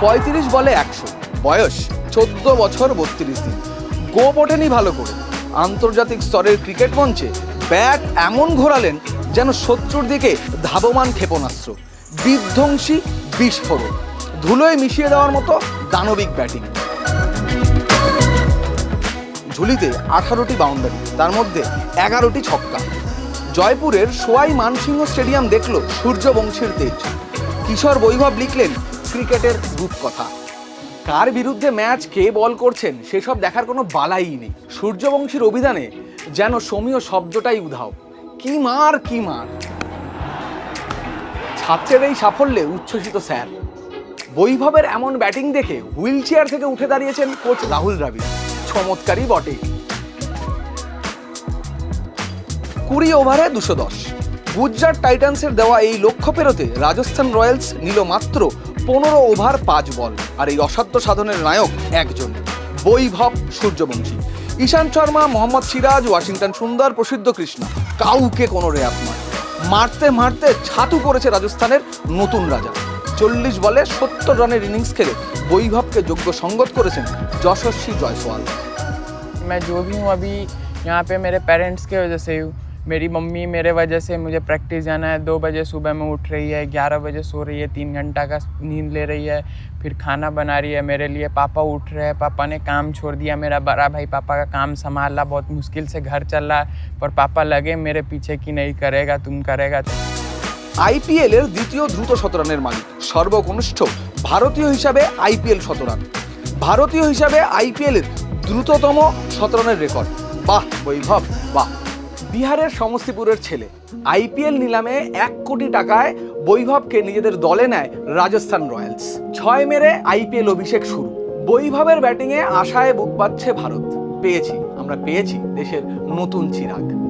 পঁয়ত্রিশ বলে একশো। বয়স চোদ্দ বছর বত্রিশ দিন। গোপ ওঠেনি ভালো করে। আন্তর্জাতিক স্তরের ক্রিকেট মঞ্চে ব্যাট এমন ঘোরালেন যেন শত্রুর দিকে ধাবমান ক্ষেপণাস্ত্র। বিধ্বংসী বিস্ফোরণ। ধুলোয় মিশিয়ে দেওয়ার মতো দানবিক ব্যাটিং। ঝুলিতে আঠারোটি বাউন্ডারি, তার মধ্যে এগারোটি ছক্কা। জয়পুরের সোয়াই মানসিংহ স্টেডিয়াম দেখল সূর্যবংশীর তেজ। কিশোর বৈভব লিখলেন ক্রিকেটের রূপকথা। কার বিরুদ্ধে ম্যাচ কে বল করছেন, সেসব দেখার কোনো বালাই নেই। সূর্যবংশীর অভিধানে যেন সমীয় শব্দটাই উধাও। কি মার কি মার। ছাত্রের এই সাফল্যে উচ্ছ্বসিত স্যার। বৈভবের এমন ব্যাটিং দেখে হুইল চেয়ার থেকে উঠে দাঁড়িয়েছেন কোচ রাহুল দ্রাবিড়। চমৎকারই বটে। কুড়ি ওভারে দুশো দশ। গুজরাট টাইটান্সের দেওয়া এই লক্ষ্য পেরোতে রাজস্থান রয়্যালস নিল মাত্র পনেরো ওভার পাঁচ বল আর এই অসাধ্য সাধনের নায়ক একজন বৈভব সূর্যবংশী ঈশান্ত শর্মা মোহাম্মদ সিরাজ ওয়াশিংটন সুন্দর প্রসিদ্ধ কৃষ্ণা কাউকে কোনো রেয়াত নয় মারতে মারতে ছাতু করেছে রাজস্থানের নতুন রাজা চল্লিশ বলে সত্তর রানের ইনিংস খেলে বৈভবকে যোগ্য সঙ্গত করেছেন যশস্বী জয়সওয়াল मैं जो भी हूँ अभी यहाँ पे मेरे पेरेंट्स के वजह से हूँ मेरी मम्मी मेरे वजह से मुझे प्रैक्टिस जाना है दो बजे सुबह में उठ रही है ग्यारह बजे सो रही है तीन घंटा का नींद ले रही है फिर खाना बना रही है मेरे लिए पापा उठ रहे हैं पापा ने काम छोड़ दिया मेरा बड़ा भाई पापा का काम संभाला बहुत मुश्किल से घर चल रहा है पर पापा लगे मेरे पीछे कि नहीं करेगा तुम करेगा আইপিএল এর দ্বিতীয় দ্রুত শতরানের মালিক সর্বকনিষ্ঠ ভারতীয় হিসাবে আইপিএল শতরান ভারতীয় হিসাবে আইপিএল এর দ্রুততম শতরানের রেকর্ড বাহ বৈভব বাহ বিহারের সমস্তিপুরের ছেলে। আইপিএল নিলামে এক কোটি টাকায় বৈভবকে নিজেদের দলে নেয় রাজস্থান রয়্যালস। ছয় মেরে আইপিএল অভিষেক শুরু। বৈভবের ব্যাটিংয়ে আশায় বুক পাচ্ছে ভারত। পেয়েছি, আমরা পেয়েছি দেশের নতুন চিরাগ।